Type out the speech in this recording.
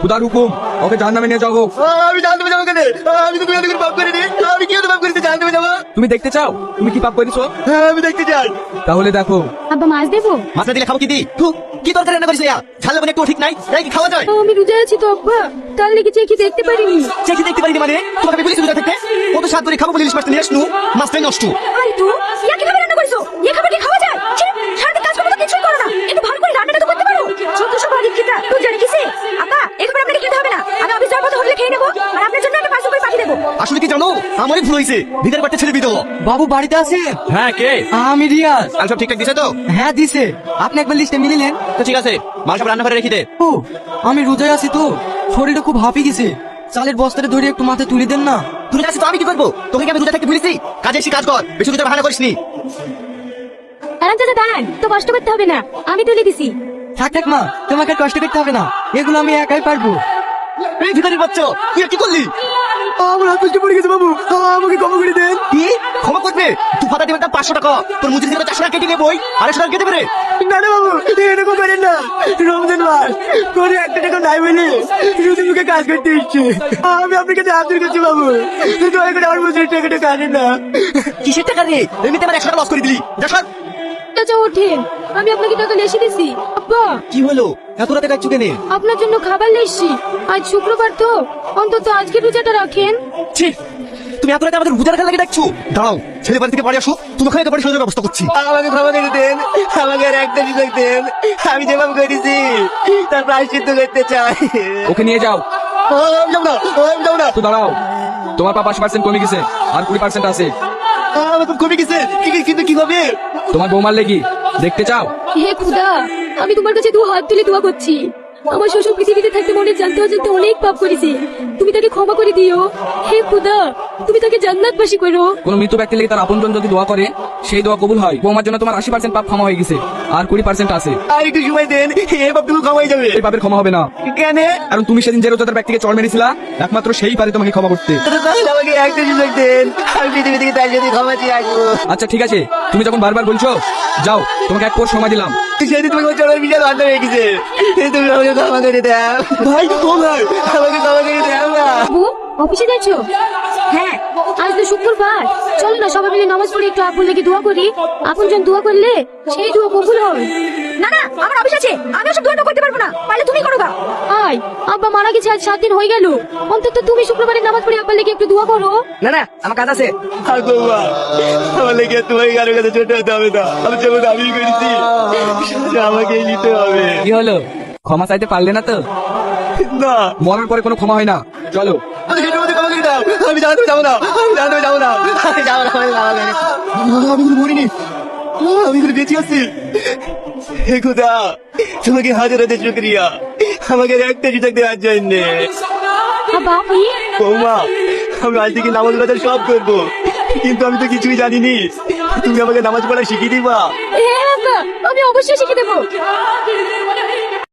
খুদার হুকুম ওকে জাহান্নামে নিয়ে যাব আমি জানতে যাব কেন আমি তো বিয়ে করে পাপ করিনি আমি কি পাপ করেছি জানতে যাব তুমি দেখতে চাও তুমি কি পাপ করেছ আমি দেখতে চাই তাহলে দেখো আব্বা মাছ দেবো মাছ দিলে খাব কি দি কি তরকারি রান্না করিস ইয়া ঝাল লবণ একটু ঠিক নাই এই কি খাওয়া যায় আমি রোজা আছি তো আব্বা তার লেগে চেয়ে কি দেখতে পারিনি চেকি দেখতে পারিনি মানে তোমাকে আমি বলেছি দুটা থেকে কত সাত করে খাব বলে ইলিশ মাছটা নিয়ে আসনু মাছটাই নষ্ট আরে তো ইয়া কীভাবে রান্না করেছ ইয়া খাবার কি খাওয়া যায় ছি, সারাদিন কাজ করে তো কিছুই করো না একটু ভালো করে রান্নাটা তো করতে পারো ছোট সব আদিত খেতা তুই জানি কিসে আপা এখানে আপনাকে খেতে হবে না আমি অফিস যাওয়ার পথে হোটেলে খেয়ে নেব আর আপনার জন্য একটা পার্সেল করে পাঠিয়ে দেবো আসলে কি জানো? আমারই ভুল হয়েছে। ভিতরে বাড়তে ছেড়ে দিত বাবু বাড়িতে আছে? হ্যাঁ কে? আমি রিয়াজ। আর সব ঠিকঠাক দিছে তো? হ্যাঁ দিছে। আপনি একবার লিস্টে মিলিলেন তো ঠিক আছে মাল সব রান্না করে রেখে দে। ও আমি রোজায় আছি তো। শরীরটা খুব হাঁপি গেছে। চালের বস্তাটা ধরে একটু মাথায় তুলে দেন না। তুই যাচ্ছিস তো আমি কি করব? তোকে কি আমি রোজা থাকতে বলেছি কাজে এসে কাজ কর। বেশি রোজা বাহানা করিস নি দাঁড়ান চাচা দাঁড়ান। তো কষ্ট করতে হবে না। আমি তুলে দিছি। থাক থাক মা তোমাকে কষ্ট করতে হবে না। এগুলো আমি একাই পারব। এই ভিখারি বাচ্চা তুই কি করলি? আমার হাত পড়ে গেছে বাবু। আমাকে ক্ষমা করে দেন। কি? ক্ষমা করবে? তুই ফাটা দেবেন পাঁচশো টাকা। তোর মুজির থেকে চারশো টাকা কেটে নেবই আড়াইশো টাকা কেটে দেবে না না বাবু এরকম করেন না। রমজান মাস করে একটা টাকা নাই বলে শুধু মুখে কাজ করতে ইচ্ছে আমি আপনার কাছে হাত ধরে গেছি বাবু। দয়া করে আমার মুজির টাকাটা কাটেন না। কিসের টাকা রে? এমনিতে আমার একশো টাকা লস করে দিলি। যা সর। চাচা ওঠেন। আমি আপনাকে টাকা লেসে দিছি। আব্বা। কি হলো? এত রাতে কাজ চুকে নে আপনার জন্য খাবার লেসছি আজ শুক্রবার তো। অন্তত আজকে রোজাটা রাখেন। ছি! তুমি এত রাতে আমাদের রোজা রাখার লাগে ডাকছো? দাঁড়াও ছেলে বাড়ি থেকে বাড়ি আসো। তুমি ওখানে বাড়ি সোজার ব্যবস্থা করছি। আমাকে ক্ষমা করে দেন। আমাকে আর একটা সুযোগ দেন। আমি যেভাবে করেছি তার প্রায়শ্চিত্ত করতে চাই। ওকে নিয়ে যাও। তো দাঁড়াও। তোমার পা পাঁচ পার্সেন্ট কমে গেছে আর কুড়ি পার্সেন্ট আছে। কমে গেছে। কি- কি- কিন্তু কি হবে তোমার বৌমার লেগি দেখতে চাও? হে খুদা আমি তোমার কাছে দু হাত তুলে দোয়া করছি। আমার শ্বশুর পৃথিবীতে থাকতে মনে জানতে অজান্তে অনেক পাপ করেছে। তুমি তাকে ক্ষমা করে দিও। হে খুদা তুমি তাকে জান্নাতবাসী করো। কোন মৃত ব্যক্তির লেগে তার আপনজন যদি দোয়া করে সেই দোয়া কবুল হয়। বৌমার জন্য তোমার আশি পার্সেন্ট পাপ ক্ষমা হয়ে গেছে। আর কুড়ি পার্সেন্ট আছে। আর একটু সময় দেন বাপটুকু ক্ষমাই যাবে। এই পাপের ক্ষমা হবে না। কেন? কারণ তুমি সেদিন যে রোজাদার ব্যক্তিকে চড় মেরেছিলা একমাত্র সেই পারে তোমাকে ক্ষমা করতে। তাহলে আমাকে একটা সুযোগ দেন। আমি পৃথিবী থেকে তার যদি ক্ষমা চেয়ে আসব। আচ্ছা ঠিক আছে। তুমি যখন বারবার বলছো যাও তোমাকে এক কোর্স সময় দিলাম। সেদিন তোমাকে চলার বিশাল আড্ডা গেছে। তুমি আমাকে ক্ষমা করে দাও। ভাই ভাই আমাকে ক্ষমা করে দাও না। অফিসে যাচ্ছো হ্যাঁ আজ তো শুক্রবার। চলো না সবাই মিলে নামাজ পড়ে একটু আপন লেগে দোয়া করি। আপন জন দোয়া করলে সেই দোয়া কবুল হবে। না না আমার অফিস আছে। আমি ওসব দোয়াটা করতে পারব না। পারলে তুমি করো গা। আয় আব্বা মারা গেছে আজ সাত দিন হয়ে গেল। অন্তত তুমি শুক্রবারে নামাজ পড়ে আব্বার লেগে একটু দোয়া করো। না না আমার কাজ আছে। আর বৌমা আমার লেগে তোমার কারও কাছে ছোট হতে হবে না। আমি যেমন আমি করেছি। সেটা আমাকেই নিতে হবে। কি হলো? ক্ষমা চাইতে পারলে না তো? না। মরার পরে কোনো ক্ষমা হয় না। চলো। আমি দাও। জানতে যাব না আমি জানতে যাব না। আমি যাব না আমি যাব না। আমি কোনো মরিনি। আমি কোনো বেঁচে আছি। হে খুদা তোমাকে হাজার হাজার শুক্রিয়া। আমাকে একটা সুযোগ দেওয়ার জন্য। বৌমা আমি আজ থেকে নামাজ পড়া সব করব। কিন্তু আমি তো কিছুই জানিনি। তুমি আমাকে নামাজ পড়া শিখিয়ে দিবা। হ্যাঁ আমি অবশ্যই শিখে দেবো।